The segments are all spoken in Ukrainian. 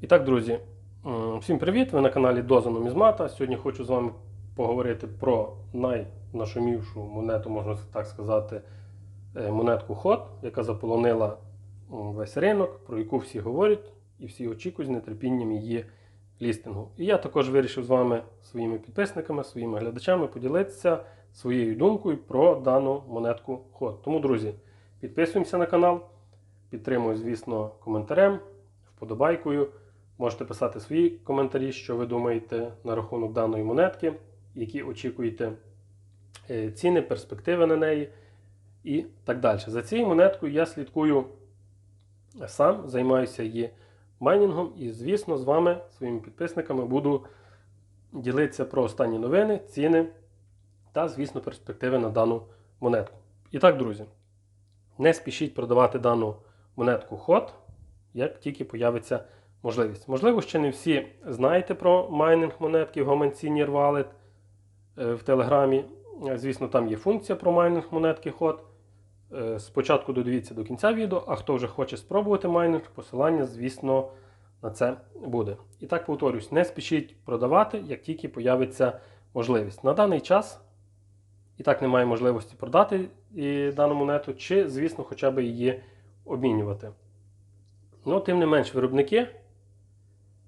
І так, друзі, всім привіт! Ви на каналі Доза Нумізмата. Сьогодні хочу з вами поговорити про найнашумівшу монету, можна так сказати, е, монетку ход, яка заполонила весь ринок, про яку всі говорять і всі очікують з нетерпінням її лістингу. І я також вирішив з вами, своїми підписниками, своїми глядачами поділитися своєю думкою про дану монетку ход. Тому, друзі, підписуємося на канал, підтримуємо, звісно, коментарем, вподобайкою. Можете писати свої коментарі, що ви думаєте на рахунок даної монетки, які очікуєте е, ціни, перспективи на неї і так далі. За цією монеткою я слідкую сам, займаюся її майнінгом і, звісно, з вами, своїми підписниками, буду ділитися про останні новини, ціни та, звісно, перспективи на дану монетку. І так, друзі, не спішіть продавати дану монетку ход, як тільки появиться можливість. Можливо, ще не всі знаєте про майнинг монетки в гаманці е, в Телеграмі. Е, Звісно, там є функція про майнинг монетки ход. Е, Спочатку додивіться до кінця відео, а хто вже хоче спробувати майнинг, посилання, звісно, на це буде. І так повторюсь, не спішіть продавати, як тільки появиться можливість. На даний час і так немає можливості продати дану монету, чи, звісно, хоча б її обмінювати. Ну, тим не менш, виробники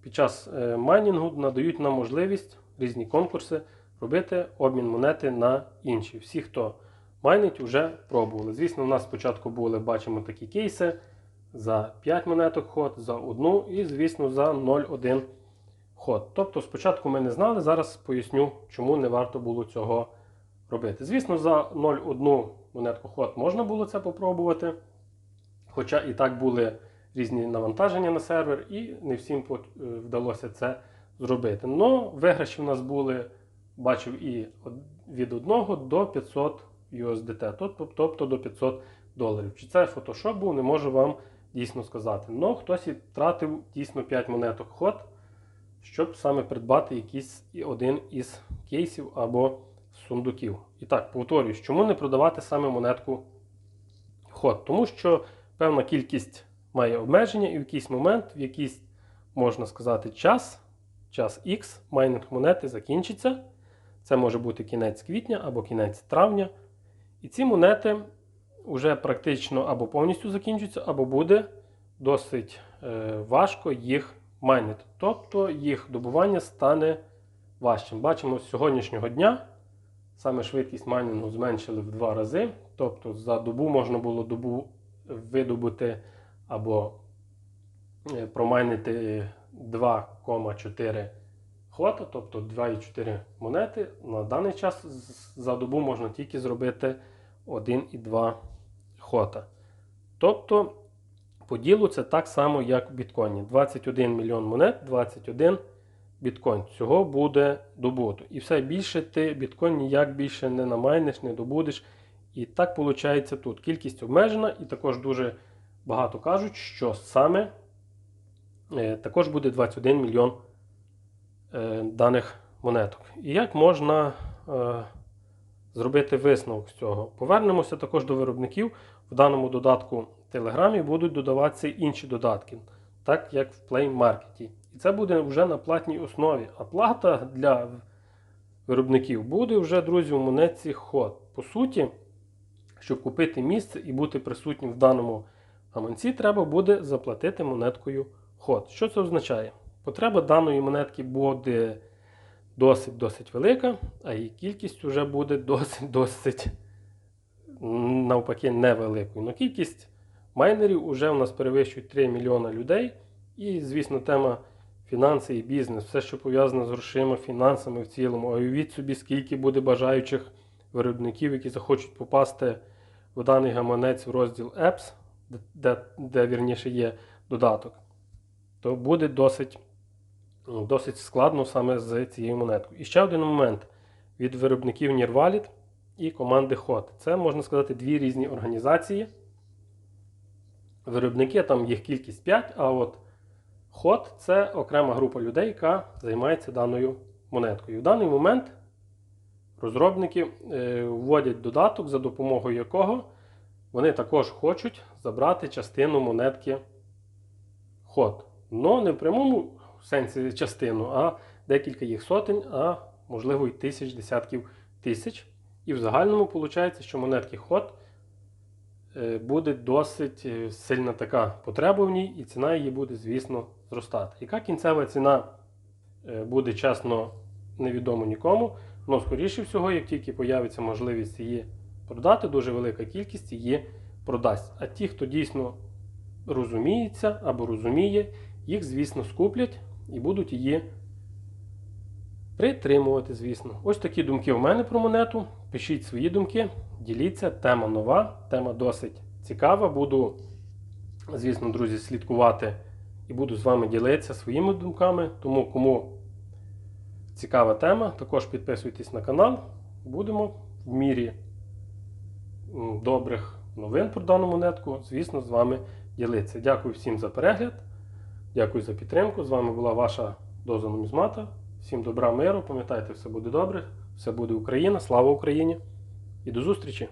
під час е, майнінгу надають нам можливість різні конкурси робити обмін монети на інші. Всі, хто майнить, вже пробували. Звісно, у нас спочатку були, бачимо такі кейси за 5 монеток ход, за одну і, звісно, за 0,1 ход. Тобто, спочатку ми не знали, зараз поясню, чому не варто було цього робити. Звісно, за 0,1 монетку ход можна було це попробувати. Хоча і так були різні навантаження на сервер, і не всім е, вдалося це зробити. Но виграші в нас були, бачив, і від 1 до 500 USDT, тобто до 500 доларів. Чи це Photoshop був, не можу вам дійсно сказати. Но хтось і тратив дійсно 5 монеток ход, щоб саме придбати якийсь один із кейсів або сундуків. І так, повторюсь, чому не продавати саме монетку ход? Тому що певна кількість має обмеження, і в якийсь момент, в якийсь, можна сказати, час, час X, майнинг монети закінчиться. Це може бути кінець квітня або кінець травня. І ці монети вже практично або повністю закінчаться, або буде досить е, важко їх майнити. Тобто їх добування стане важчим. Бачимо, з сьогоднішнього дня саме швидкість майнінгу зменшили в два рази. Тобто за добу можна було добу видобути або е, промайнити 2,4 хота, тобто 2,4 монети. На даний час за добу можна тільки зробити 1,2 хота. Тобто по ділу це так само, як в біткоїні. 21 мільйон монет, 21 біткоін. Цього буде добуто. І все більше ти біткоін ніяк більше не намайниш, не добудеш. І так виходить тут. Кількість обмежена, і також дуже багато кажуть, що саме е, також буде 21 мільйон е, даних монеток. І як можна е, зробити висновок з цього? Повернемося також до виробників. В даному додатку в Телеграмі будуть додаватися інші додатки, так як в Play Market. І це буде вже на платній основі. А плата для виробників буде вже, друзі, у монетці ход. По суті, щоб купити місце і бути присутнім в даному гаманці, треба буде заплатити монеткою ход. Що це означає? Потреба даної монетки буде досить-досить велика, а її кількість вже буде досить-досить навпаки невеликою. Но кількість майнерів вже у нас перевищує 3 мільйона людей. І, звісно, тема фінанси і бізнес, все, що пов'язане з грошима, фінансами в цілому. А уявіть собі, скільки буде бажаючих виробників, які захочуть попасти в даний гаманець в розділ Apps, де, де, вірніше є додаток, то буде досить, ну, досить складно саме з цією монеткою. І ще один момент від виробників Nirvalit і команди HOT. Це, можна сказати, дві різні організації. Виробники, там їх кількість 5, а от HOT це окрема група людей, яка займається даною монеткою. В даний момент розробники е, вводять додаток, за допомогою якого вони також хочуть забрати частину монетки ход. Но не в прямому сенсі частину, а декілька їх сотень, а можливо й тисяч, десятків тисяч. І в загальному виходить, що монетки ход е, буде досить е, сильна така потреба в ній, і ціна її буде, звісно, зростати. Яка кінцева ціна е, буде чесно невідомо нікому. але скоріше всього, як тільки появиться можливість її продати, дуже велика кількість її продасть. А ті, хто дійсно розуміється або розуміє, їх, звісно, скуплять і будуть її притримувати, звісно. Ось такі думки в мене про монету. Пишіть свої думки, діліться. Тема нова, тема досить цікава. Буду, звісно, друзі, слідкувати і буду з вами ділитися своїми думками. Тому кому цікава тема, також підписуйтесь на канал. Будемо в мірі добрих новин про дану монетку, звісно, з вами ділитися. Дякую всім за перегляд. Дякую за підтримку. З вами була ваша доза нумізмата. Всім добра, миру. Пам'ятайте, все буде добре, все буде Україна. Слава Україні! І до зустрічі!